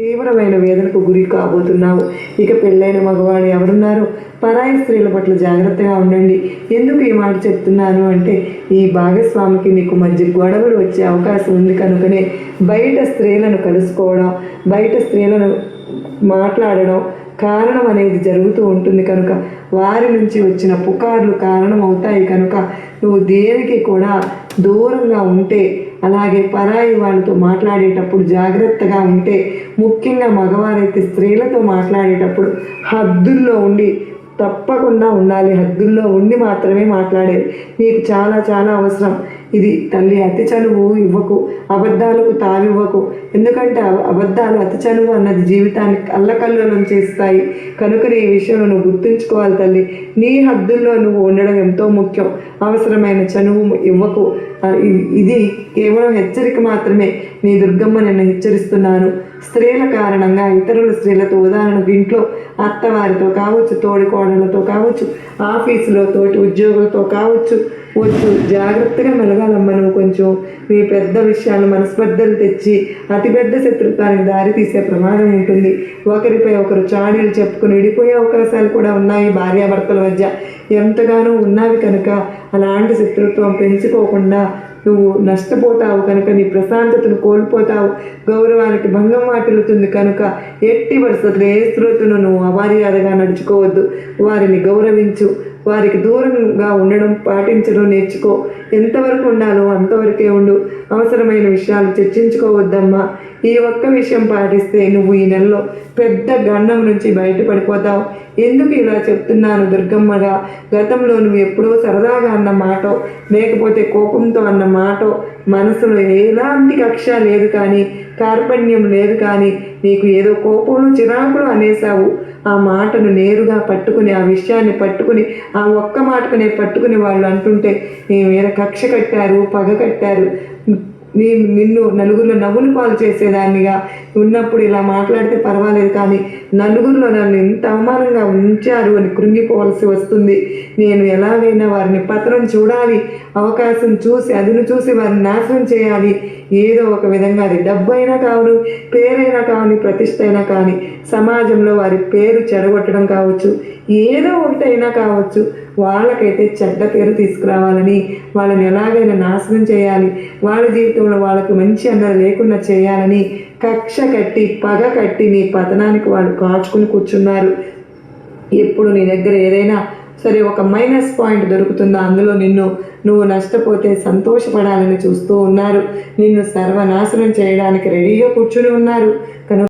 తీవ్రమైన వేదనకు గురి కాబోతున్నావు. ఇక పెళ్ళైన మగవాడు ఎవరున్నారు పరాయి స్త్రీల పట్ల జాగ్రత్తగా ఉండండి. ఎందుకు ఈ మాట చెప్తున్నాను అంటే ఈ భాగస్వామికి నీకు మధ్య గొడవలు వచ్చే అవకాశం ఉంది కనుకనే బయట స్త్రీలను కలుసుకోవడం బయట స్త్రీలను మాట్లాడడం కారణం అనేది జరుగుతూ ఉంటుంది కనుక వారి నుంచి వచ్చిన పుకార్లు కారణం అవుతాయి కనుక నువ్వు దేనికి కూడా దూరంగా ఉంటే అలాగే పరాయి వాళ్ళతో మాట్లాడేటప్పుడు జాగ్రత్తగా ఉంటే ముఖ్యంగా మగవారైతే స్త్రీలతో మాట్లాడేటప్పుడు హద్దుల్లో ఉండి తప్పకుండా ఉండాలి. హద్దుల్లో ఉండి మాత్రమే మాట్లాడేది. నీకు చాలా చాలా అవసరం. ఇది తల్లి అతి చనువు ఇవ్వకు. అబద్ధాలకు తావివ్వకు. ఎందుకంటే అబద్ధాలు అతి చనువు అన్నది జీవితాన్ని అల్లకల్లోలం చేస్తాయి. కనుక ఈ విషయంలో నువ్వు గుర్తుంచుకోవాలి తల్లి. నీ హద్దుల్లో నువ్వు ఉండడం ఎంతో ముఖ్యం. అవసరమైన చనువు ఇవ్వకు. ఇది కేవలం హెచ్చరిక మాత్రమే. నీ దుర్గమ్మ నిన్ను హెచ్చరిస్తున్నాను. స్త్రీల కారణంగా ఇతరుల స్త్రీలతో ఉదాహరణకు ఇంట్లో అత్తవారితో కావచ్చు తోడి కోడలతో కావచ్చు ఆఫీసులో తోటి ఉద్యోగులతో కావచ్చు వచ్చు. జాగ్రత్తగా మెలగాలమ్మ నువ్వు కొంచెం. మీ పెద్ద విషయాలు మనస్పర్ధలు తెచ్చి అతిపెద్ద శత్రుత్వానికి దారి తీసే ప్రమాదం ఉంటుంది. ఒకరిపై ఒకరు చాడీలు చెప్పుకుని విడిపోయే అవకాశాలు కూడా ఉన్నాయి భార్యాభర్తల మధ్య. ఎంతగానో ఉన్నవి కనుక అలాంటి శత్రుత్వం పెంచుకోకుండా నువ్వు నష్టపోతావు కనుక నీ ప్రశాంతతను కోల్పోతావు. గౌరవానికి భంగం వాటిల్లుతుంది కనుక ఎట్టి వరుసలు ఏ స్త్రోతును నువ్వు అమర్యాదగా నడుచుకోవద్దు. వారిని గౌరవించు. వారికి దూరంగా ఉండడం పాటించడం నేర్చుకో. ఎంతవరకు ఉండాలో అంతవరకే ఉండు. అవసరమైన విషయాలు చర్చించుకోవద్దమ్మా. ఈ ఒక్క విషయం పాటిస్తే నువ్వు ఈ నెలలో పెద్ద గండం నుంచి బయటపడిపోతావు. ఎందుకు ఇలా చెప్తున్నాను దుర్గమ్మగా గతంలో నువ్వు ఎప్పుడో సరదాగా అన్న లేకపోతే కోపంతో అన్న మాట మనసులో ఎలాంటి కక్ష లేదు కానీ కార్పణ్యం లేదు కానీ నీకు ఏదో కోపంలో చిరాకులు అనేసావు ఆ మాటను నేరుగా పట్టుకుని ఆ విషయాన్ని పట్టుకుని ఆ ఒక్క మాటకునే పట్టుకుని వాళ్ళు అంటుంటే నీ మీద కక్ష కట్టారు పగ కట్టారు. నేను నిన్ను నలుగురిలో నవ్వులు పాలు చేసేదాన్నిగా. ఉన్నప్పుడు ఇలా మాట్లాడితే పర్వాలేదు కానీ నలుగురిలో నన్ను ఇంత అవమానంగా ఉంచారు అని కృంగిపోవలసి వస్తుంది. నేను ఎలాగైనా వారిని పత్రం చూడాలి అవకాశం చూసి అదును చూసి వారిని నాశనం చేయాలి. ఏదో ఒక విధంగా అది డబ్బు అయినా కావాలి పేరైనా కావని ప్రతిష్ట అయినా కానీ సమాజంలో వారి పేరు చెడగొట్టడం కావచ్చు ఏదో ఒకటైనా కావచ్చు వాళ్ళకైతే చెడ్డ పేరు తీసుకురావాలని వాళ్ళని ఎలాగైనా నాశనం చేయాలి వాళ్ళ జీవితంలో వాళ్ళకు మంచి అన్నది లేకుండా చేయాలని కక్ష కట్టి పగ కట్టి నీ పతనానికి వాళ్ళు కాచుకుని కూర్చున్నారు. ఎప్పుడు నీ దగ్గర ఏదైనా సరే ఒక మైనస్ పాయింట్ దొరుకుతుందో? అందులో నిన్ను నువ్వు నష్టపోతే సంతోషపడాలని చూస్తూ ఉన్నారు. నిన్ను సర్వనాశనం చేయడానికి రెడీగా కూర్చుని ఉన్నారు. కనుక